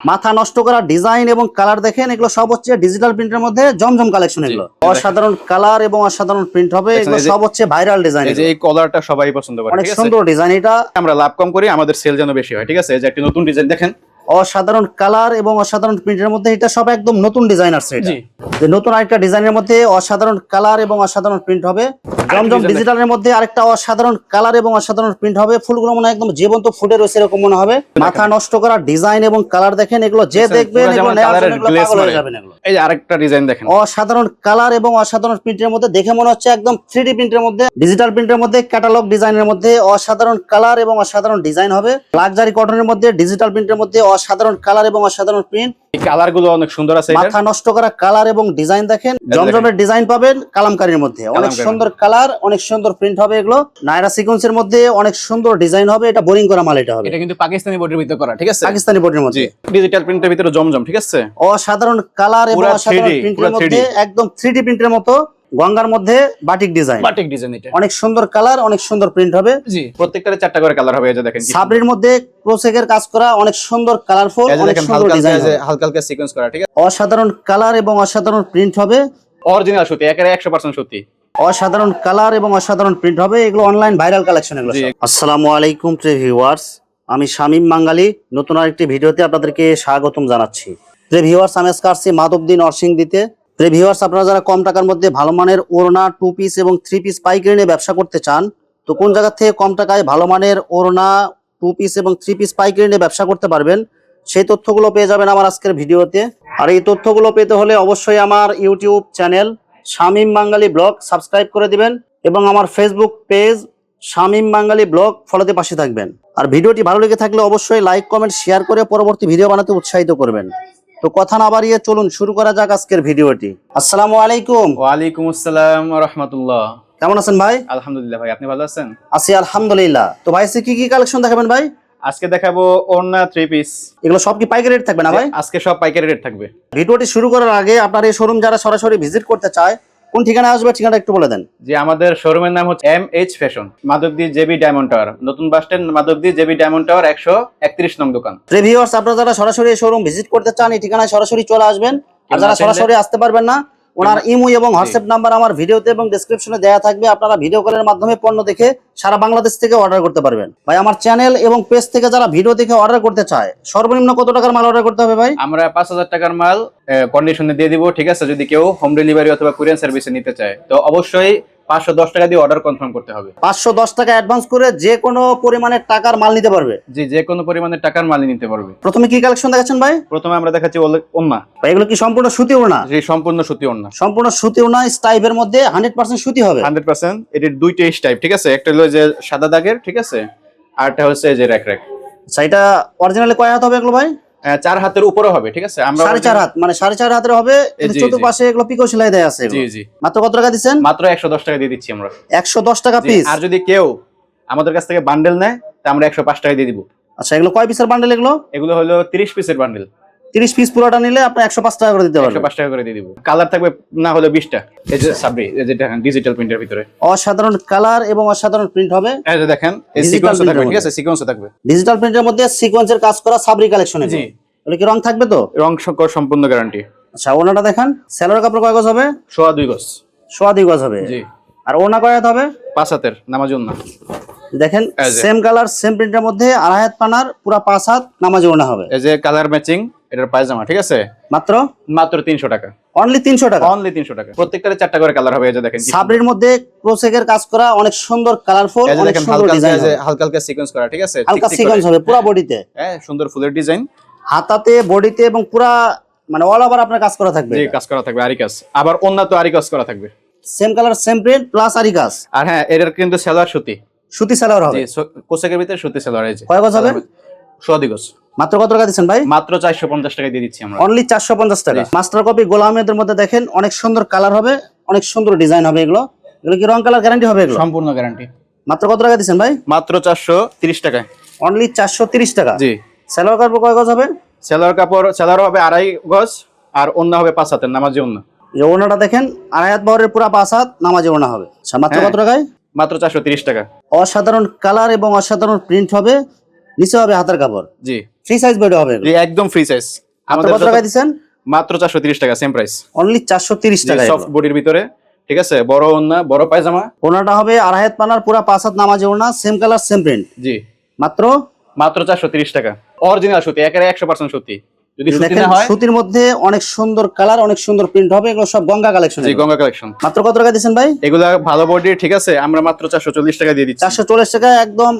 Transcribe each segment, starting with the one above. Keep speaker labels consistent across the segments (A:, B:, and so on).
A: মাথা নষ্ট করা ডিজাইন এবং কালার দেখেন এগুলো সব হচ্ছে ডিজিটাল প্রিন্টের মধ্যে জমজম কালেকশন এগুলো। অসাধারণ কালার এবং অসাধারণ প্রিন্ট হবে এগুলো সব হচ্ছে ভাইরাল ডিজাইন
B: এই যে এই কলারটা সবাই পছন্দ করে
A: অনেক সুন্দর ডিজাইন এটা।
B: আমরা লাভ কম করি আমাদের সেল যেন বেশি হয় ঠিক আছে? এই যে একটা নতুন ডিজাইন দেখেন।
A: অসাধারণ কালার এবং অসাধারণ প্রিন্টের মধ্যে এটা সব একদম নতুন ডিজাইন আসছে এটা। যে নতুন আরেকটা ডিজাইনের মধ্যে অসাধারণ কালার এবং অসাধারণ প্রিন্ট হবে। জমজম ডিজিটালের মধ্যে আরেকটা অসাধারণ কালার এবং অসাধারণ প্রিন্ট হবে। ফুলগুলো মনে একদম জীবন্ত ফুটে রয়েছে এরকম মনে হবে। মাথা নষ্ট করা ডিজাইন এবং কালার দেখেন এগুলো যে দেখবেন
B: এই যে আরেকটা ডিজাইন দেখেন।
A: অসাধারণ কালার এবং অসাধারণ প্রিন্টের মধ্যে দেখে মনে হচ্ছে একদম থ্রি প্রিন্টের মধ্যে ডিজিটাল প্রিন্টের মধ্যে ক্যাটালগ ডিজাইনের মধ্যে অসাধারণ কালার এবং অসাধারণ ডিজাইন হবে। লাক্সারি কটনের মধ্যে ডিজিটাল প্রিন্টের মধ্যে অসাধারণ কালার এবং অসাধারণ প্রিন্ট
B: এই কালারগুলো অনেক সুন্দর আছে
A: মাথা নষ্ট করা কালার এবং ডিজাইন দেখেন। জমজমের ডিজাইন পাবেন কালামকারীর মধ্যে। অনেক সুন্দর কালার অনেক সুন্দর প্রিন্ট হবে এগুলো। নাইরা সিকোয়েন্সের মধ্যে অনেক সুন্দর ডিজাইন হবে। এটা বোরিং করা মাল এটা হবে।
B: এটা কিন্তু পাকিস্তানি বোর্ডের ভিতরে করা ঠিক আছে?
A: পাকিস্তানি বোর্ডের
B: জি।
A: মধ্যে
B: ডিজিটাল প্রিন্টের ভিতরে জমজম ঠিক আছে?
A: অসাধারণ কালার এবং অসাধারণ প্রিন্টের মধ্যে একদম থ্রি প্রিন্টের মতো। গঙ্গার মধ্যে বাটিক ডিজাইন
B: বাটিক ডিজাইন এটা।
A: অনেক সুন্দর কালার অনেক সুন্দর প্রিন্ট হবে।
B: জি। প্রত্যেকটারে চারটা করে কালার হবে এই যে দেখেন
A: সাবরির মধ্যে ক্রোসেকের কাজ করা অনেক সুন্দর কালারফুল অনেক সুন্দর ডিজাইন
B: হালকা হালকা হালকা সিকোয়েন্স করা ঠিক আছে?
A: অসাধারণ কালার এবং অসাধারণ প্রিন্ট হবে।
B: অরিজিনাল সত্যি একেবারে একশো পার্সেন্ট সত্যি।
A: অসাধারণ কালার এবং অসাধারণ প্রিন্ট হবে। এগুলো অনলাইন ভাইরাল কালেকশন এগুলো আসসালামু আলাইকুম প্রিয় ভিউয়ার্স আমি শামীম বাঙ্গালি নতুন আরেকটি ভিডিওতে আপনাদেরকে স্বাগতম জানাচ্ছি। প্রিয় ভিউয়ার্স আমি আজকে আসছি মাধবদী নরসিং প্রিয় ভিউয়ার্স আপনারা যারা কম টাকার মধ্যে ভালো মানের ওড়না টু পিস এবং থ্রি পিস পাইকারি নিয়ে ব্যবসা করতে চান, তো কোন জায়গা থেকে কম টাকায় ভালো মানের ওড়না টু পিস এবং থ্রি পিস পাইকারি নিয়ে ব্যবসা করতে পারবেন, সেই তথ্যগুলো পেয়ে যাবেন আমার আজকের ভিডিওতে। আর এই তথ্যগুলো পেতে হলে অবশ্যই আমার YouTube channel Shamim Bangali blog subscribe করে দিবেন এবং আমার Facebook page Shamim Bangali blog ফলোতে পাশে থাকবেন। আর ভিডিওটি ভালো লেগে থাকলে অবশ্যই লাইক কমেন্ট শেয়ার করে পরবর্তী ভিডিও বানাতে উৎসাহিত করবেন। তো কথা না বাড়িয়ে চলুন শুরু করা যাক আজকের ভিডিওটি। আসসালামু আলাইকুম।
B: ওয়ালাইকুম আসসালাম রহমতুল্লাহ।
A: কেমন আছেন ভাই?
B: আলহামদুলিল্লাহ ভাই আপনি ভালো আছেন?
A: আছি আলহামদুলিল্লাহ। তো ভাই কি কি কালেকশন দেখাবেন ভাই?
B: আজকে দেখাবো অন্য থ্রি পিস
A: এগুলো সব কি পাইকারি রেট থাকবে না ভাই?
B: আজকে সব পাইকারি রেট থাকবে।
A: ভিডিওটি শুরু করার আগে আপনার এই শোরুম যারা সরাসরি ভিজিট করতে চায় কোন ঠিকানা আসবে ঠিকানা একটু বলে দেন।
B: যে আমাদের শোরুমের নাম হচ্ছে M H fashion Madhabdi JB diamond tower নতুন bus stand Madhabdi JB diamond tower একশো একত্রিশ নং দোকান।
A: রিভিউয়ার্স আপনারা যারা সরাসরি শোরুম ভিজিট করতে চান এই ঠিকানায় সরাসরি চলে আসবেন। আর যারা সরাসরি আসতে পারবেন না ওনার ইমো এবং হোয়াটসঅ্যাপ নাম্বার আমার ভিডিওতে এবং ডেসক্রিপশনে দেওয়া থাকবে। আপনারা ভিডিও কলের মাধ্যমে পণ্য দেখে সারা বাংলাদেশ থেকে অর্ডার করতে পারবেন। ভাই আমার চ্যানেল এবং পেজ থেকে যারা ভিডিও দেখে অর্ডার করতে চায় সর্বনিম্ন কত টাকার মাল অর্ডার করতে হবে ভাই?
B: আমরা পাঁচ হাজার টাকার মাল কন্ডিশনে দিয়ে দিব ঠিক আছে? যদি কেউ হোম ডেলিভারি অথবা কুরিয়ার সার্ভিসে নিতে চায় তো অবশ্যই পাঁচশো দশ টাকা দিয়ে অর্ডার কনফার্ম করতে হবে।
A: পাঁচশো দশ টাকা অ্যাডভান্স করে যে কোনো পরিমাণের টাকার মাল নিতে পারবে?
B: জি যে কোনো পরিমাণের টাকার মালই নিতে পারবে।
A: প্রথমে কি কালেকশন দেখাচ্ছেন ভাই?
B: প্রথমে আমরা দেখাচ্ছি ওন্না
A: ভাই এগুলো কি সম্পূর্ণ সুতি ওড়না?
B: যে সম্পূর্ণ সুতি ওন্না
A: সম্পূর্ণ সুতি ওড়না স্টাইপের মধ্যে হান্ড্রেড পার্সেন্ট সুতি হবে।
B: হান্ড্রেড পার্সেন্ট এটির দুইটা টাইপ ঠিক আছে? একটা হলো যে সাদা দাগের ঠিক আছে? আরটা হচ্ছে এই যে র্যাক র্যাক
A: আচ্ছা এটা অরিজিনালি কয় হাত হবে এগুলো ভাই?
B: চার হাতের উপরে হবে ঠিক আছে? আমরা
A: সাড়ে চার হাত মানে সাড়ে চার হাতের হবে। চতুর্পাশে এগুলো পিকো সেলাই দেয়া আছে
B: জি জি।
A: মাত্র কত টাকা দিচ্ছেন?
B: মাত্র একশো দশ টাকা দিয়ে দিচ্ছি আমরা।
A: একশো দশ টাকা পিস
B: আর যদি কেউ আমাদের কাছ থেকে বান্ডেল নেয় তা আমরা একশো পাঁচ টাকা দিয়ে দিব।
A: আচ্ছা এগুলো কয় পিসের বান্ডেল এগুলো?
B: এগুলো হলো তিরিশ পিসের বান্ডেল
A: তিরিশ পিস পুরোটা নিলে আপনি একশো পাঁচ টাকা করে দিতে পারবেন।
B: পাঁচ টাকা করে দিয়ে দিব। কালার থাকবে না হলে বিশটা। এই যে সাবরি এই যে দেখেন ডিজিটাল প্রিন্টের ভিতরে।
A: অসাধারণ কালার এবং অসাধারণ প্রিন্ট হবে।
B: এই যে দেখেন এই সিকোয়েন্স থাকবে ঠিক আছে? সিকোয়েন্স থাকবে।
A: ডিজিটাল প্রিন্টের মধ্যে সিকোয়েন্সের কাজ করা সাবরি কালেকশন
B: জি।
A: এগুলো কি রং থাকবে তো?
B: রং সকর সম্পূর্ণ গ্যারান্টি
A: আচ্ছা ওনাটা দেখেন। স্যালোর কাপড় কয় গজ হবে?
B: সোয়া দুই গজ।
A: সোয়া দুই গজ হবে।
B: জি।
A: আর ওনা কয় হাত হবে?
B: পাঁচ হাতের নামাজ না
A: দেখেন সেম কালার সেম প্রিন্টের মধ্যে আড়াই হাত পানার পুরা পাঁচ হাত নামাজি ওনা হবে।
B: এই যে কালার ম্যাচিং এটার পায়জামা ঠিক আছে?
A: মাত্র?
B: মাত্র তিনশো টাকা।
A: অনলি তিনশো টাকা?
B: অনলি তিনশো টাকা। প্রত্যেকটারে চারটা করে কালার হবে এই যে দেখেন
A: সাবরির মধ্যে ক্রোসেকের কাজ করা অনেক সুন্দর কালারফুল অনেক সুন্দর ডিজাইন
B: হালকা হালকা সিকোয়েন্স করা ঠিক আছে?
A: হালকা সিকোয়েন্স হবে পুরা বডিতে
B: হ্যাঁ সুন্দর ফুলের ডিজাইন
A: হাতাতে বডিতে এবং পুরা মানে অল ওভার আপনার কাজ করা থাকবে
B: যে কাজ করা থাকবে আরি কাজ আবার অন্য তো আরি কাজ করা থাকবে।
A: Same colour same print plus আরি কাজ
B: আর হ্যাঁ এটার কিন্তু সেলার সুতি।
A: সুতি সালোয়ার হবে।
B: জি কোসেকের ভিতরে সুতি সেলার যে।
A: কয় গজ হবে?
B: সোয়াদি গজ।
A: মাত্র কত টাকা দিচ্ছেন ভাই?
B: মাত্র চারশো পঞ্চাশ টাকা দিয়ে দিচ্ছি আমরা।
A: অনলি চারশো পঞ্চাশ টাকা। মাস্টার কপি গোলামেদের মধ্যে দেখেন অনেক সুন্দর কালার হবে অনেক সুন্দর ডিজাইন হবে এগুলো। এগুলো কি রং কালার গ্যারান্টি হবে এগুলো?
B: সম্পূর্ণ গ্যারান্টি
A: মাত্র কত টাকা দিচ্ছেন ভাই?
B: মাত্র চারশো তিরিশ টাকায়।
A: অনলি চারশো তিরিশ টাকা।
B: জি।
A: সালোয়ার কাপড় কয় গজ হবে?
B: সেলার কাপড় হবে আড়াই গজ আর অন্য হবে পাঁচ হাতের নামাজি অন্য
A: এই ওনাটা দেখেন আড়াই হাত বহরের পুরা পাঁচ হাত নামাজি ওনা হবে। আচ্ছা, মাত্র
B: হ্যাঁ।
A: কত টাকায়?
B: মাত্র চারশো তিরিশ টাকা।
A: অসাধারণ কালার এবং অসাধারণ প্রিন্ট হবে। নিচে হবে হাতের কাপড়।
B: জি।
A: ফ্রি সাইজ বডি হবে
B: জি একদম ফ্রি সাইজ আমাদের
A: কত টাকা দিচ্ছেন
B: মাত্র চারশো তিরিশ টাকা সেম প্রাইস
A: অনলি চারশো তিরিশ টাকা
B: সফট বডির ভিতরে ঠিক আছে? বড় বড় পায়জামা।
A: ওনাটা হবে আড়াই হাত পানার পুরা পাঁচ হাত নামাজে ওনা সেম কালার সেম প্রিন্ট
B: জি।
A: মাত্র?
B: মাত্র চারশো তিরিশ টাকা। অরিজিনাল সুতি একেবারে একশো পার্সেন্ট সুতি। যদি সুতি না হয়
A: সুতির মধ্যে অনেক সুন্দর কালার অনেক সুন্দর প্রিন্ট হবে এগুলো সব গঙ্গা কালেকশন
B: জি গঙ্গা কালেকশন
A: মাত্র কত টাকা ভাই?
B: এগুলা ভালো বডি ঠিক আছে? আমরা মাত্র চারশো চল্লিশ টাকা দিয়ে দিচ্ছি।
A: চারশো চল্লিশ টাকা একদম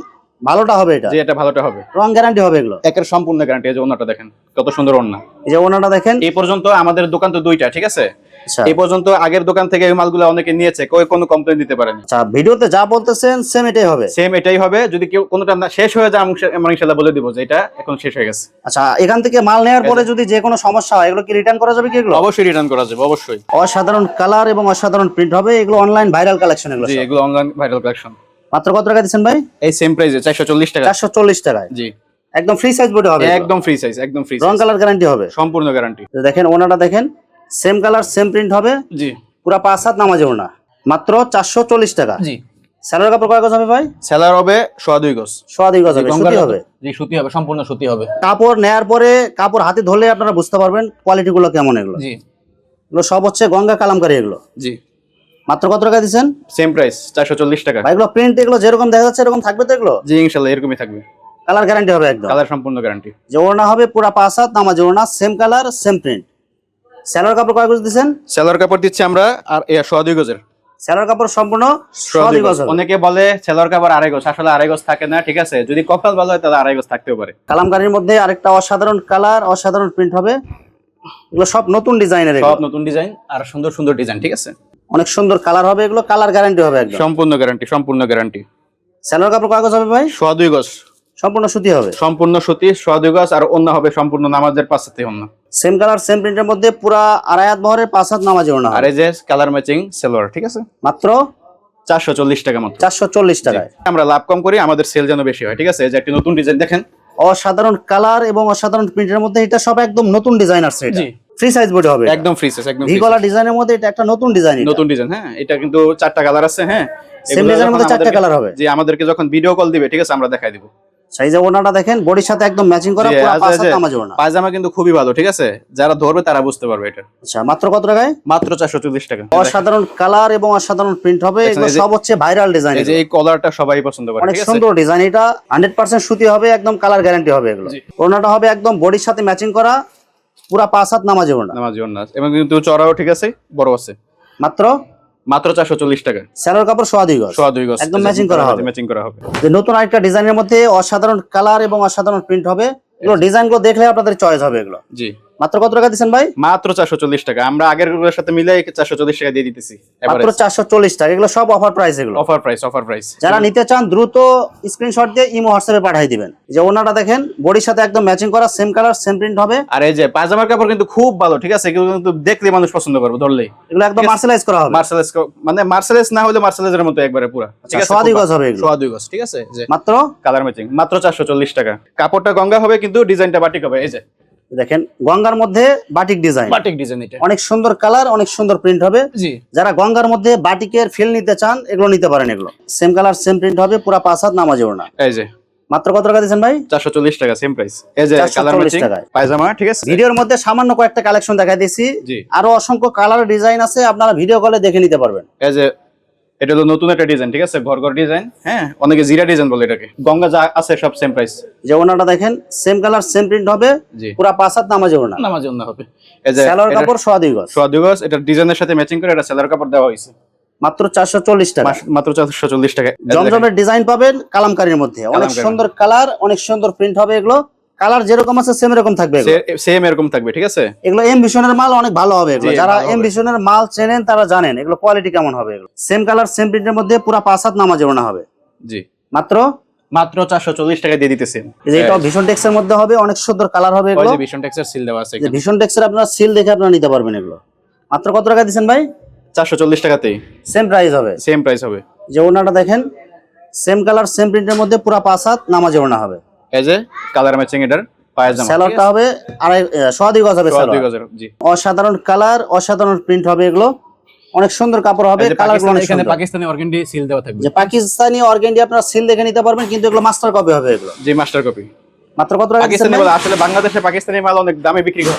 A: ভালোটা হবে এটা?
B: যে এটা ভালোটা হবে।
A: রং গ্যারান্টি হবে এগুলো?
B: একের সম্পূর্ণ গ্যারান্টি এই যে ওনাটা দেখেন কত সুন্দর ওন্না
A: এই যে ওনাটা দেখেন।
B: এই পর্যন্ত আমাদের দোকান তো দুইটা ঠিক আছে?
A: আচ্ছা।
B: এই পর্যন্ত আগের দোকান থেকে এই মালগুলো অনেকে নিয়েছে কেউ কোনো কমপ্লেন দিতে পারেনি।
A: আচ্ছা ভিডিওতে যা বলতেছেন সেম এটাই হবে?
B: সেম এটাই হবে যদি কেউ কোনোটা না শেষ হয়ে যায় আমি- আমরা ইনশাল্লাহ বলে দিব যে এটা এখন শেষ হয়ে গেছে।
A: আচ্ছা এখান থেকে মাল নেওয়ার পরে যদি যে কোনো সমস্যা হয় এগুলো কি রিটার্ন করা যাবে কি এগুলো?
B: অবশ্যই রিটার্ন করা যাবে অবশ্যই।
A: অসাধারণ কালার এবং অসাধারণ প্রিন্ট হবে এগুলো অনলাইন ভাইরাল কালেকশন এগুলো
B: জি এগুলো অনলাইন ভাইরাল কালেকশন
A: মাত্র কত টাকা দিচ্ছেন ভাই?
B: এই সেম প্রাইসে চারশো চল্লিশ টাকা।
A: চারশো চল্লিশ টাকায়?
B: জি।
A: একদম ফ্রি সাইজ বডি হবে একদম
B: ফ্রি সাইজ একদম ফ্রি
A: রং কালার গ্যারান্টি হবে?
B: সম্পূর্ণ গ্যারান্টি
A: তো দেখেন ওনাটা দেখেন সেম কালার সেম প্রিন্ট হবে?
B: জি।
A: পুরা পাঁচ হাত নামাজে ওনা। মাত্র চারশো চল্লিশ টাকা।
B: জি।
A: স্যালোর কাপড় কয় গজ হবে ভাই?
B: সেলার হবে সোয়া দুই গজ।
A: সোয়া দুই গজ হবে সুতি হবে?
B: জি সুতি হবে সম্পূর্ণ সুতি হবে।
A: কাপড় নেয়ার পরে কাপড় হাতে ধরলে আপনারা বুঝতে পারবেন কোয়ালিটি গুলো কেমন এগুলো।
B: জি।
A: এগুলো সব হচ্ছে গঙ্গা কালামকারী এগুলো।
B: জি।
A: মাত্র কত টাকা দিচ্ছেন?
B: সেম প্রাইস চারশো চল্লিশ টাকা।
A: ভাই এগুলো প্রিন্ট এগুলো যেরকম দেখা যাচ্ছে এরকম থাকবে তো এগুলো?
B: জি ইনশাল্লাহ এরকমই থাকবে।
A: কালার গ্যারান্টি হবে একদম।
B: কালার সম্পূর্ণ গ্যারান্টি
A: যে ওড়না হবে পুরা পাঁচ হাত নামাজ ওড়না সেম কালার সেম প্রিন্ট স্যালোর কাপড় কয় গজ দিচ্ছেন?
B: সেলার কাপড় দিচ্ছি আমরা আর এ সোয়া দুই গজের।
A: স্যালোর কাপড় সম্পূর্ণ।
B: অনেকে বলে সেলার কাপড় আড়াই গজ আসলে আড়াই গজ থাকে না ঠিক আছে? যদি কপাল ভালো হয় তাহলে আড়াই গজ থাকতেও পারে।
A: কালামকারীর মধ্যে আরেকটা অসাধারণ কালার অসাধারণ প্রিন্ট হবে। এগুলো সব নতুন ডিজাইনের
B: সব নতুন ডিজাইন আর সুন্দর সুন্দর ডিজাইন ঠিক আছে?
A: অনেক সুন্দর কালার হবে এগুলো কালার গ্যারান্টি হবে একদম।
B: সম্পূর্ণ গ্যারান্টি সম্পূর্ণ গ্যারান্টি
A: স্যালোর কাপড় কয় গজ হবে ভাই?
B: সোয়া দুই গজ।
A: সম্পূর্ণ সুতি হবে?
B: সম্পূর্ণ সুতি সোয়া দুই গজ আর অন্য হবে সম্পূর্ণ নামাজের পাঁচাতে অন্য
A: সেম কালার সেম প্রিন্টের মধ্যে পুরা আড়াই হাত বহরের পাঁচ হাত নামাজ ওড়না
B: আর এই যে কালার ম্যাচিং সেলোয়ার ঠিক আছে?
A: মাত্র
B: চারশো চল্লিশ টাকা মতো।
A: চারশো চল্লিশ টাকায়।
B: আমরা লাভ কম করি আমাদের সেল যেন বেশি হয় ঠিক আছে? যে একটি নতুন ডিজাইন দেখেন।
A: অসাধারণ কালার এবং অসাধারণ প্রিন্টের মধ্যে এটা সব একদম নতুন ডিজাইন আসছে
B: জি।
A: ফ্রি সাইজ বডি হবে
B: একদম ফ্রি সাইজ একদম
A: ডিজাইনের মধ্যে এটা একটা নতুন ডিজাইন
B: নতুন ডিজাইন হ্যাঁ এটা কিন্তু চারটা কালার আছে হ্যাঁ।
A: সেম ডিজাইনের মধ্যে চারটা কালার হবে।
B: জি আমাদেরকে যখন ভিডিও কল দিবে ঠিক আছে আমরা দেখাই দিব।
A: সেই যে ওনাটা দেখেন বডির সাথে একদম ম্যাচিং করা পুরো ওড়না
B: পায়জামা কিন্তু খুবই ভালো ঠিক আছে? যারা ধরবে তারা বুঝতে পারবে এটা।
A: আচ্ছা মাত্র কত টাকায়?
B: মাত্র চারশো চল্লিশ টাকা।
A: অসাধারণ কালার এবং অসাধারণ প্রিন্ট হবে এগুলো সব হচ্ছে ভাইরাল ডিজাইন
B: এই যে এই কলারটা সবাই পছন্দ করে
A: অনেক
B: ঠিক আছে?
A: সুন্দর ডিজাইন এটা। হান্ড্রেড পার্সেন্ট সুতি হবে একদম কালার গ্যারান্টি হবে এগুলো।
B: জি।
A: ওড়নাটা হবে একদম বডির সাথে ম্যাচিং করা পুরা পাঁচ হাত নামাজ ওড়না
B: নামাজ আছে। এবং কিন্তু চড়াও ঠিক আছে বড় আছে।
A: মাত্র?
B: মাত্র চারশো চল্লিশ টাকা।
A: স্যালোর কাপড় সোয়া দুই গজ।
B: সোয়া দুই গজ।
A: একদম ম্যাচিং করা হবে।
B: ম্যাচিং করা হবে।
A: যে নতুন আরেকটা ডিজাইনের মধ্যে অসাধারণ কালার এবং অসাধারণ প্রিন্ট হবে। এগুলো ডিজাইনগুলো দেখলে আপনাদের চয়েস হবে এগুলো।
B: জি।
A: মাত্র কত টাকা দিচ্ছেন ভাই?
B: মাত্র চারশো চল্লিশ টাকা। আমরা আগেরগুলোর সাথে মিলে চারশো চল্লিশ টাকা দিয়ে দিতেছি
A: মাত্র চারশো চল্লিশ টাকা। এগুলো সব অফার প্রাইস এগুলো।
B: অফার প্রাইস অফার প্রাইস
A: যারা নিতে চান দ্রুত স্ক্রিনশট দিয়ে ইমো হোয়াটসঅ্যাপে পাঠিয়ে দিবেন। যে ওনাটা দেখেন বডির সাথে একদম ম্যাচিং করা সেম কালার সেম প্রিন্ট হবে।
B: আর এই যে পায়জামার কাপড় কিন্তু খুব ভালো ঠিক আছে? কিন্তু দেখলে মানুষ পছন্দ করবে ধরলে
A: এগুলো একদম মার্সেলাইজ করা হবে।
B: মার্সেলাইজ মানে মার্সেলাইজ না হলে মার্সেলাইজের মতো একবারে পুরা। ঠিক আছে?
A: সোয়া গজ হবে এগুলো।
B: গজ ঠিক আছে?
A: মাত্র?
B: কালার ম্যাচিং মাত্র চারশো চল্লিশ টাকা। কাপড়টা গঙ্গা হবে কিন্তু ডিজাইনটা বাটিক হবে। এই যে
A: দেখেন গঙ্গার মধ্যে বাটিক ডিজাইন
B: বাটিক ডিজাইন এটা।
A: অনেক সুন্দর কালার অনেক সুন্দর প্রিন্ট হবে।
B: জি।
A: যারা গঙ্গার মধ্যে বাটিকের ফিল নিতে চান এগুলো নিতে পারেন এগুলো। সেম কালার সেম প্রিন্ট হবে পুরা পাঁচ হাত নামাজ ওড়না।
B: এই যে।
A: মাত্র কত টাকা দিচ্ছেন ভাই?
B: চারশো চল্লিশ টাকা সেম প্রাইস এই যে কালার ম্যাচিং পায়জামা ঠিক আছে?
A: ভিডিওর মধ্যে সামান্য কয়েকটা কালেকশন দেখাই দিয়েছি।
B: জি।
A: আরও অসংখ্য কালার ডিজাইন আছে আপনারা ভিডিও কলে দেখে নিতে পারবেন।
B: এই যে এটা হলো নতুন একটা ডিজাইন ঠিক আছে? ঘর ঘর ডিজাইন হ্যাঁ? অনেকে জিরা ডিজাইন বলে এটাকে। গঙ্গা যা আছে সব সেম প্রাইস
A: যে ওনাটা দেখেন সেম কালার সেম প্রিন্ট হবে পুরা পাঁচ হাত নামাজ ওড়না।
B: নামাজ অন্য হবে। এই যে
A: স্যালোর
B: এটা
A: কাপড় সোয়া দুই গজ।
B: সোয়া দুই গজ এটা ডিজাইনের সাথে ম্যাচিং করে এটা সেলার কাপড় দেওয়া হয়েছে।
A: মাত্র চারশো চল্লিশ টাকা।
B: মাত্র চারশো চল্লিশ টাকা।
A: জমজমের ডিজাইন পাবেন কালামকারীর মধ্যে। অনেক সুন্দর কালার অনেক সুন্দর প্রিন্ট হবে এগুলো। কালার যেরকম আছে সেম এরকম থাকবে।
B: সেম এরকম থাকবে ঠিক আছে?
A: এগুলো এম ভিশনের মাল অনেক ভালো হবে এগুলো। যারা এম ভিশনের মাল চেনেন তারা জানেন এগুলো কোয়ালিটি কেমন হবে এগুলো। সেম কালার সেম প্রিন্টের মধ্যে পুরা পাঁচ হাত নামাজ ওড়না হবে।
B: জি।
A: মাত্র?
B: মাত্র চারশো চল্লিশ টাকা দিয়ে দিতেছেন
A: এই যে এটা ভীষণ টেক্সের মধ্যে হবে অনেক সুন্দর কালার হবে
B: ওই
A: এগুলো।
B: যে ভীষণ টেক্সের সিল দেওয়া আছে
A: ভীষণ টেক্সের আপনার সিল দেখে আপনারা নিতে পারবেন এগুলো। মাত্র কত টাকা দিচ্ছেন ভাই?
B: চারশো চল্লিশ টাকাতেই।
A: সেম প্রাইস হবে।
B: সেম প্রাইস হবে।
A: যে ওনাটা দেখেন সেম কালার সেম প্রিন্টের মধ্যে পুরা পাঁচ হাত নামাজ ওড়না হবে।
B: এই যে কালার ম্যাচিং এটার
A: স্যালোয়ারটা হবে আড়াই সোয়া দুই গজ হবে
B: জি।
A: অসাধারণ কালার অসাধারণ প্রিন্ট হবে এগুলো। অনেক সুন্দর কাপড় হবে কালার
B: পাকিস্তানি-
A: অনেক
B: এখানে পাকিস্তানি অর্গেন্ডি সিল দেওয়া থাকবে।
A: যে পাকিস্তানি অর্গেন্ডি আপনারা সিল দেখে নিতে পারবেন কিন্তু এগুলো মাস্টার কপি হবে এগুলো।
B: জি মাস্টার কপি
A: মাত্র কত টাকা
B: পাকিস্তানি মাল আসলে বাংলাদেশে পাকিস্তানি মাল অনেক দামে বিক্রি করে।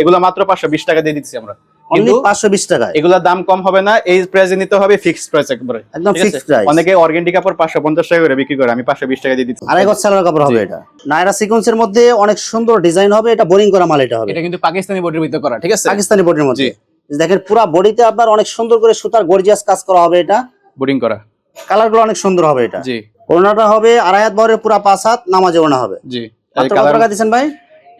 B: এগুলো মাত্র পাঁচশো বিশ টাকা দিয়ে দিচ্ছি আমরা। কিন্তু
A: পাঁচশো বিশ টাকায়?
B: এগুলোর দাম কম হবে না এই প্রাইসে নিতে হবে ফিক্সড প্রাইস একবারে।
A: একদম fixed price।
B: অনেকে অর্গেন্ডি কাপড় পাঁচশো পঞ্চাশ টাকা করে বিক্রি করে আমি পাঁচশো বিশ টাকা দিয়ে দিচ্ছি।
A: আড়াই গজ সালোয়ার কাপড় হবে। এটা। নাইরা সিকোয়েন্সের মধ্যে অনেক সুন্দর ডিজাইন হবে এটা বোরিং করা মাল এটা হবে।
B: এটা কিন্তু পাকিস্তানি বডির ভিতরে করা ঠিক আছে?
A: পাকিস্তানি বডির মধ্যে।
B: জি।
A: দেখেন পুরা বডিতে আপনার অনেক সুন্দর করে সুতার গর্জিয়াস কাজ করা হবে এটা।
B: বোরিং করা।
A: কালারগুলো অনেক সুন্দর হবে এটা।
B: জি।
A: ওড়নাটা হবে আড়াই হাত বহরের পুরা পাঁচ হাত নামাজে ওড়না হবে।
B: জি
A: কত টাকা দিচ্ছেন ভাই?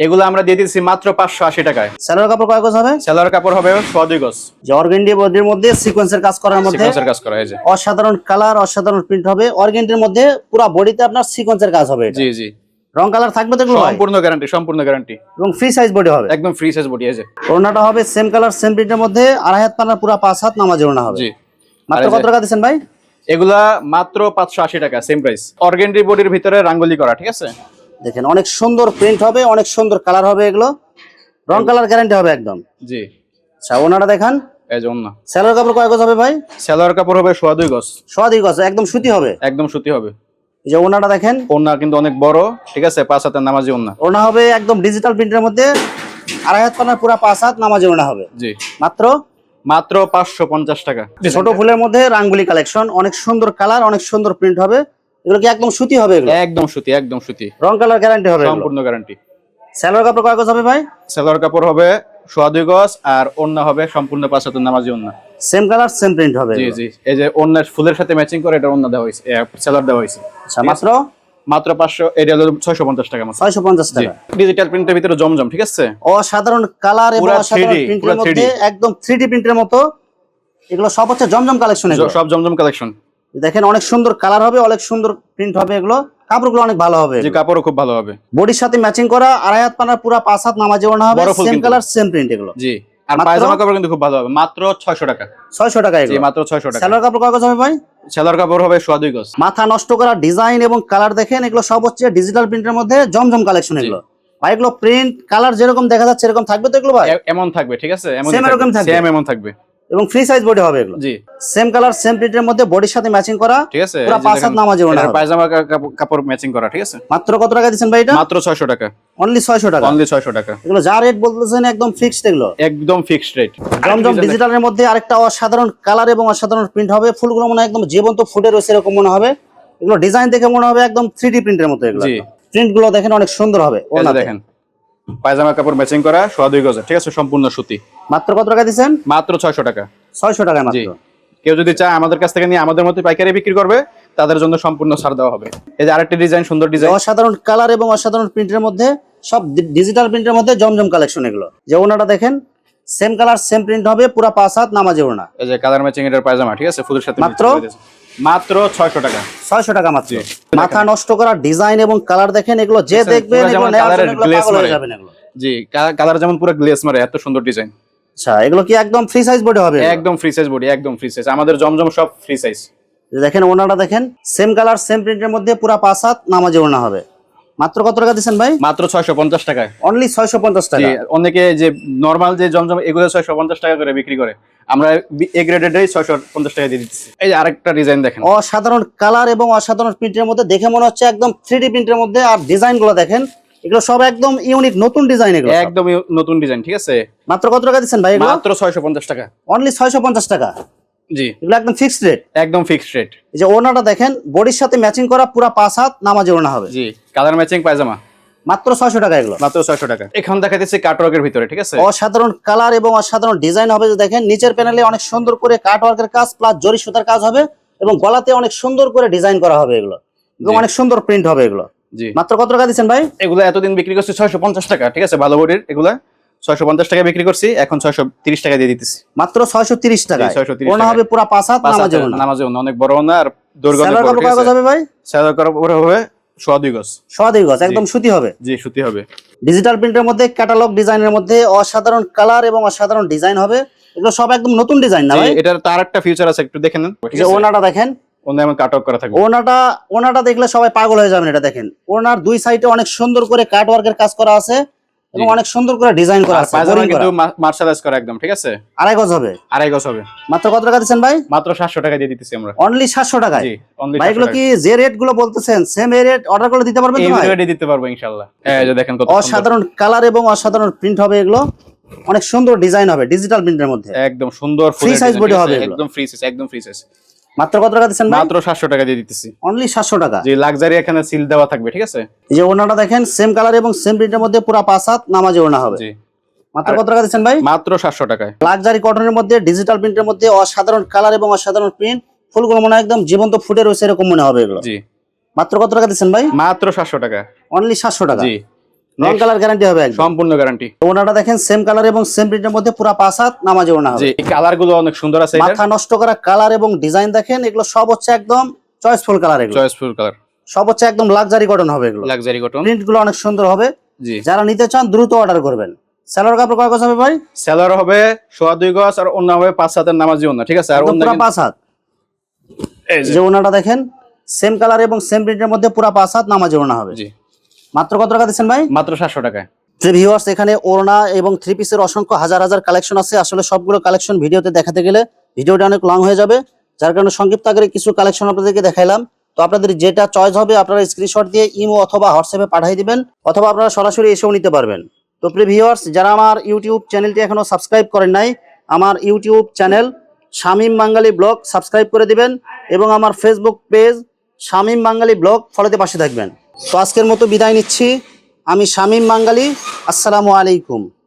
B: এগুলো আমরা দিয়ে দিচ্ছি মাত্র পাঁচশো আশি টাকায়।
A: সালোয়ার কাপড় কয় গজ হবে?
B: সেলার কাপড় হবে সোয়া দুই গজ।
A: অর্গেন্ডি বডির মধ্যে সিকোয়েন্সের কাজ করার মধ্যে
B: কাজ করা হয়েছে
A: অসাধারণ কালার অসাধারণ প্রিন্ট হবে। অর্গেন্ডির মধ্যে পুরা বডিতে আপনার সিকোয়েন্সের কাজ হবে
B: জি জি।
A: রং কালার থাকবে তো
B: সম্পূর্ণ গ্যারান্টি সম্পূর্ণ গ্যারান্টি
A: এবং ফ্রি সাইজ বডি হবে।
B: একদম ফ্রি সাইজ বডি আছে
A: ওড়নাটা হবে সেম কালার সেম প্রিন্টের মধ্যে আড়াই হাত পানার পুরা পাঁচ হাত নামাজে ওড়না হবে।
B: জি।
A: মাত্র কত টাকা দিচ্ছেন ভাই?
B: এগুলা মাত্র পাঁচশো আশি টাকা সেম প্রাইস অর্গেন্ডি বডির ভিতরে রাঙ্গলি করা ঠিক আছে?
A: দেখেন অনেক সুন্দর প্রিন্ট হবে অনেক সুন্দর কালার হবে এগুলো। রং কালার গ্যারান্টি হবে একদম।
B: জি।
A: আচ্ছা ওনাটা দেখান।
B: এই যে
A: স্যালোর কাপড় কয় গজ হবে ভাই?
B: সেলোয়ার কাপড় হবে সোয়া দুই গজ।
A: সোয়াদি গজ একদম সুতি হবে?
B: একদম সুতি হবে।
A: এই যে ওনাটা দেখেন।
B: কিন্তু অনেক বড় ঠিক আছে? পাঁচ হাতের নামাজি
A: ওনা। হবে একদম ডিজিটাল প্রিন্টের মধ্যে আড়াই হাত পানার পুরা পাঁচ হাত নামাজে ওনা হবে।
B: জি।
A: মাত্র
B: মাত্র পাঁচশো পঞ্চাশ টাকা।
A: ছোট ফুলের মধ্যে রাঙ্গুলি কালেকশন অনেক সুন্দর কালার অনেক সুন্দর প্রিন্ট হবে। এগুলো কি একদম সুতি হবে
B: একদম সুতি একদম সুতি।
A: রং কালার গ্যারান্টি হবে
B: সম্পূর্ণ গ্যারান্টি
A: স্যালোর কাপড় কয় গজ হবে ভাই?
B: সেলোয়ার কাপড় হবে সোয়া দুই গজ আর ওন্না হবে সম্পূর্ণ পাঁচ হাতের নামাজি ওন্না।
A: সেম কালার সেম প্রিন্ট হবে
B: জি জি। এই যে ওন্নার ফুলের সাথে ম্যাচিং করে এটা ওন্না দেওয়া হয়েছে সেলোয়ার দেওয়া হয়েছে।
A: আচ্ছা মাত্র?
B: মাত্র পাঁচশো এটা হলো ছয়শো পঞ্চাশ টাকা
A: ছয়শো পঞ্চাশ টাকা।
B: ডিজিটাল প্রিন্টের ভিতরে জমজম ঠিক আছে?
A: অসাধারণ কালার এবং অসাধারণ প্রিন্টের মধ্যে একদম থ্রি ডি প্রিন্টের মতো। এগুলো সব হচ্ছে জমজম কালেকশন
B: সব জমজম কালেকশন
A: দেখেন অনেক সুন্দর কালার হবে অনেক সুন্দর প্রিন্ট হবে এগুলো। কাপড়গুলো অনেক ভালো হবে।
B: যে কাপড়ও খুব ভালো হবে।
A: বডির সাথে ম্যাচিং করা আড়াই হাত পানার পুরা পাঁচ হাত নামাজে ওনা হবে সেম কালার সেম প্রিন্ট এগুলো।
B: জি। আর পায়জামা কাপড় কিন্তু খুব ভালো হবে। মাত্র ছয়শো টাকা।
A: ছয়শো টাকা
B: জি মাত্র ছয়শো টাকা।
A: স্যালোয়ার কাপড় কয় গজ হবে ভাই?
B: সেলার কাপড় হবে সোয়া দুই গজ।
A: মাথা নষ্ট করা ডিজাইন এবং কালার দেখেন এগুলো সব হচ্ছে ডিজিটাল প্রিন্টের মধ্যে জমজম কালেকশন এগুলো। ভাই এগুলো প্রিন্ট কালার যেরকম দেখা যাচ্ছে এরকম থাকবে তো এগুলো ভাই?
B: এমন থাকবে ঠিক আছে? এমন
A: থাকবে?
B: সেম এমন থাকবে।
A: এবং ফ্রি সাইজ বডি হবে এগুলো।
B: জি।
A: সেম কালার সেম প্রিন্টের মধ্যে বডির সাথে ম্যাচিং করা
B: ঠিক আছে
A: পুরা পাঁচ হাত নামাজে ওনা
B: পায়জামা কাপড়- ম্যাচিং করা ঠিক আছে?
A: মাত্র কত টাকা দিচ্ছেন ভাই এটা?
B: মাত্র ছয়শো টাকা।
A: অনলি ছয়শো টাকা।
B: অনলি ছয়শো টাকা।
A: এগুলো যা রেট বলতেছেন একদম ফিক্সড এগুলো।
B: একদম ফিক্সড রেট
A: জমজম ডিজিটালের মধ্যে আরেকটা অসাধারণ কালার এবং অসাধারণ প্রিন্ট হবে। ফুলগুলো মনে হয় একদম জীবন্ত ফুটে রয়েছে এরকম মনে হবে। এগুলো ডিজাইন দেখে মনে হবে একদম থ্রি ডি প্রিন্টের মতো এগুলো।
B: জি।
A: প্রিন্টগুলো দেখেন অনেক সুন্দর হবে। ওনাতে।
B: দেখেন। পায়জামা কাপড় ম্যাচিং করা সোয়া দুই গজের। ঠিক আছে সম্পূর্ণ সুতি।
A: মাত্র কত টাকা দিচ্ছেন?
B: মাত্র ছয়শো টাকা।
A: ছয়শো টাকা মাত্র।
B: কেউ যদি চায় আমাদের কাছ থেকে নিয়ে আমাদের মতো পাইকারি বিক্রি করবে তাদের জন্য সম্পূর্ণ ছাড় দেওয়া হবে। এই যে আরেকটি ডিজাইন সুন্দর ডিজাইন
A: অসাধারণ কালার এবং অসাধারণ প্রিন্টের মধ্যে সব ডিজিটাল প্রিন্টের মধ্যে জমজম কালেকশন এগুলো। যে ওনাটা দেখেন সেম কালার সেম প্রিন্ট হবে পুরা পাঁচ হাত নামাজে ওনা।
B: এই যে কালার ম্যাচিং এটার পায়জামা ঠিক আছে ফুলের সাথে
A: মাত্র?
B: মাত্র ছয়শো টাকা।
A: ছয়শো টাকা মাত্র। মাথা নষ্ট করা ডিজাইন এবং কালার দেখেন এগুলো যে দেখবেন এগুলো পাগল হয়ে যাবেন এগুলো।
B: জি কালার যেমন পুরো গ্লেস মারে এত সুন্দর ডিজাইন
A: আচ্ছা এগুলো কি একদম ফ্রি সাইজ বডি হবে?
B: একদম ফ্রি সাইজ বডি একদম ফ্রি সাইজ আমাদের জমজম সব ফ্রি সাইজ
A: দেখেন ওনাটা দেখেন সেম কালার সেম প্রিন্টের মধ্যে পুরা পাঁচ হাত নামাজে ওনা হবে। মাত্র কত টাকা দিচ্ছেন ভাই?
B: মাত্র ছয়শো পঞ্চাশ টাকায়।
A: অনলি ছয়শো পঞ্চাশ টাকা।
B: অনেকে যে নর্মাল যে জমজম এগুলো ছয়শো পঞ্চাশ টাকা করে বিক্রি করে। আমরা এ গ্রেডেডই ছয়শো পঞ্চাশ টাকা দিয়ে দিচ্ছি। এই যে আরেকটা ডিজাইন দেখেন।
A: অসাধারণ কালার এবং অসাধারণ প্রিন্টের মধ্যে দেখে মনে হচ্ছে একদম থ্রি প্রিন্টের মধ্যে আর ডিজাইনগুলো দেখেন এগুলো সব একদম ইউনিক নতুন ডিজাইন এগুলো
B: একদম নতুন ডিজাইন ঠিক আছে?
A: মাত্র কত টাকা দিচ্ছেন ভাই
B: মাত্র ছয়শো পঞ্চাশ টাকা।
A: অনলি ছয়শো পঞ্চাশ টাকা।
B: জি।
A: এগুলো একদম ফিক্সড রেট
B: একদম ফিক্সড রেট
A: এই যে ওনাটা দেখেন বডির সাথে ম্যাচিং করা পুরা পাঁচ হাত নামাজে ওনা হবে।
B: জি কালার ম্যাচিং পায়জামা।
A: মাত্র ছয়শো টাকা এগুলো।
B: মাত্র ছয়শো টাকা। এখন দেখা যাচ্ছে কাটওয়ার্কের ভিতরে ঠিক আছে?
A: অসাধারণ কালার এবং অসাধারণ ডিজাইন হবে যে দেখেন নিচের প্যানেলে অনেক সুন্দর করে কাট ওয়ার্কের কাজ প্লাস জরি সুতার কাজ হবে এবং গলাতে অনেক সুন্দর করে ডিজাইন করা হবে এগুলো। এবং অনেক সুন্দর প্রিন্ট হবে এগুলো।
B: জি।
A: মাত্র কত টাকা দিচ্ছেন ভাই?
B: এগুলো এতদিন বিক্রি করছে ছয়শো পঞ্চাশ টাকা ঠিক আছে? ভালো বডির এগুলা। ছয়শো পঞ্চাশ টাকা বিক্রি করছি এখন ছয়শো তিরিশ টাকা দিয়ে দিতেছি।
A: মাত্র ছয়শো তিরিশ টাকা
B: 630
A: ওনা হবে পুরা পাঁচ হাত নামাজে ওনা?
B: নামাজে অনেক বড় না আর
A: কাগজ হবে ভাই?
B: স্যালোয়ার কাপড় উপরে হবে
A: একদম সুতি হবে?
B: জি সুতি হবে।
A: ডিজিটাল প্রিন্টের মধ্যে ক্যাটালগ ডিজাইনের মধ্যে অসাধারণ কালার এবং অসাধারণ ডিজাইন হবে। এগুলো সব একদম নতুন ডিজাইন না ভাই?
B: এটার তার একটা ফিউচার আছে একটু দেখে নেন।
A: যে ওনাটা দেখেন।
B: করা থাকবে।
A: ওনাটা ওনাটা দেখলে সবাই পাগল হয়ে যাবেন এটা দেখেন। ওনার দুই সাইডে অনেক সুন্দর করে কাট ওয়ার্কের কাজ করা আছে। এবং অনেক সুন্দর করে ডিজাইন করা আছে
B: পায়জামা কিন্তু মার্শালাইজ করা একদম ঠিক আছে?
A: আড়াই গজ হবে?
B: আড়াই গজ হবে।
A: মাত্র কত টাকা দিচ্ছেন ভাই?
B: মাত্র সাতশো টাকা দিয়ে দিতেছি আমরা।
A: অনলি সাতশো টাকায়?
B: জি অনলি
A: ভাই এগুলো কি যে রেটগুলো বলতেছেন সেম এই রেট অর্ডার করে দিতে পারবেন তো
B: এই
A: ভাই
B: দিতে পারব ইনশাআল্লাহ। এই যে দেখেন কত
A: অসাধারণ কালার এবং অসাধারণ প্রিন্ট হবে এগুলো। অনেক সুন্দর ডিজাইন হবে ডিজিটাল প্রিন্টের মধ্যে।
B: একদম সুন্দর ফ্রি
A: সাইজ
B: ঠিক
A: হবে
B: একদম ফ্রি সাইজ একদম ফ্রি সাইজ
A: মাত্র কত টাকা দিচ্ছেন
B: মাত্র সাতশো টাকা দিয়ে দিতেছি।
A: অনলি সাতশো টাকা।
B: যে লাক্সারি এখানে সিল দেওয়া থাকবে ঠিক আছে?
A: এই যে ওনাটা দেখেন সেম কালার এবং সেম প্রিন্টের মধ্যে পুরো পাঁচ হাত নামাজে ওনা হবে।
B: জি।
A: মাত্র কত টাকা দিচ্ছেন ভাই?
B: মাত্র সাতশো টাকায়।
A: লাক্সারি কটনের মধ্যে ডিজিটাল প্রিন্টের মধ্যে অসাধারণ কালার এবং অসাধারণ প্রিন্ট ফুলগুলো মনে হয় একদম জীবন্ত ফুটে রয়েছে এরকম মনে হবে এগুলো।
B: জি।
A: মাত্র কত টাকা দিচ্ছেন ভাই?
B: মাত্র সাতশো টাকা।
A: অনলি সাতশো টাকা।
B: জি।
A: রং কালার গ্যারান্টি হবে
B: সম্পূর্ণ গ্যারান্টি
A: ওনাটা দেখেন সেম কালার এবং সেম প্রিন্টের মধ্যে পুরো পাঁচ হাত নামাজে ওনা হবে।
B: এই কালারগুলো অনেক সুন্দর আছে
A: মাথা নষ্ট করা কালার এবং ডিজাইন দেখেন এগুলো সব হচ্ছে একদম চয়েসফুল কালার এগুলো।
B: চয়েসফুল কালার
A: সব হচ্ছে একদম লাক্সারি কটন হবে এগুলো।
B: লাক্সারি কটন
A: প্রিন্টগুলো অনেক সুন্দর হবে।
B: জি।
A: যারা নিতে চান দ্রুত অর্ডার করবেন। স্যালোর কাপড় কয় গজ হবে ভাই?
B: সেলার হবে সোয়া দুই গজ আর অন্য হবে পাঁচ সাতের নামাজি অন্য ঠিক আছে? আর অন্য
A: পাঁচ হাত।
B: যে।
A: ওনাটা দেখেন সেম কালার এবং সেম প্রিন্টের মধ্যে পুরা পাঁচ হাত নামাজে ওনা হবে।
B: জি।
A: মাত্র কত টাকা দিচ্ছেন ভাই?
B: মাত্র সাতশো টাকায়।
A: ভিউয়ার্স এখানে ওড়না এবং থ্রি পিসের অসংখ্য হাজার হাজার কালেকশন আছে আসলে সবগুলো কালেকশন ভিডিওতে দেখাতে গেলে ভিডিওটা অনেক লং হয়ে যাবে। যার কারণে সংক্ষিপ্ত আকারে কিছু কালেকশন আপনাদেরকে দেখাইলাম। তো আপনাদের যেটা চয়েস হবে আপনারা স্ক্রিনশট দিয়ে ইমো অথবা হোয়াটসঅ্যাপে পাঠিয়ে দিবেন অথবা আপনারা সরাসরি এসেও নিতে পারবেন। তো প্রিয় ভিউয়ার্স যারা আমার ইউটিউব চ্যানেলটি এখনও সাবস্ক্রাইব করেন নাই আমার YouTube channel Shamim Bangali blog subscribe করে দিবেন এবং আমার Facebook page Shamim Bangali blog ফলোতে পাশে থাকবেন। তো আজকের মতো বিদায় নিচ্ছি। আমি শামীম বাঙ্গালি আসসালামু আলাইকুম।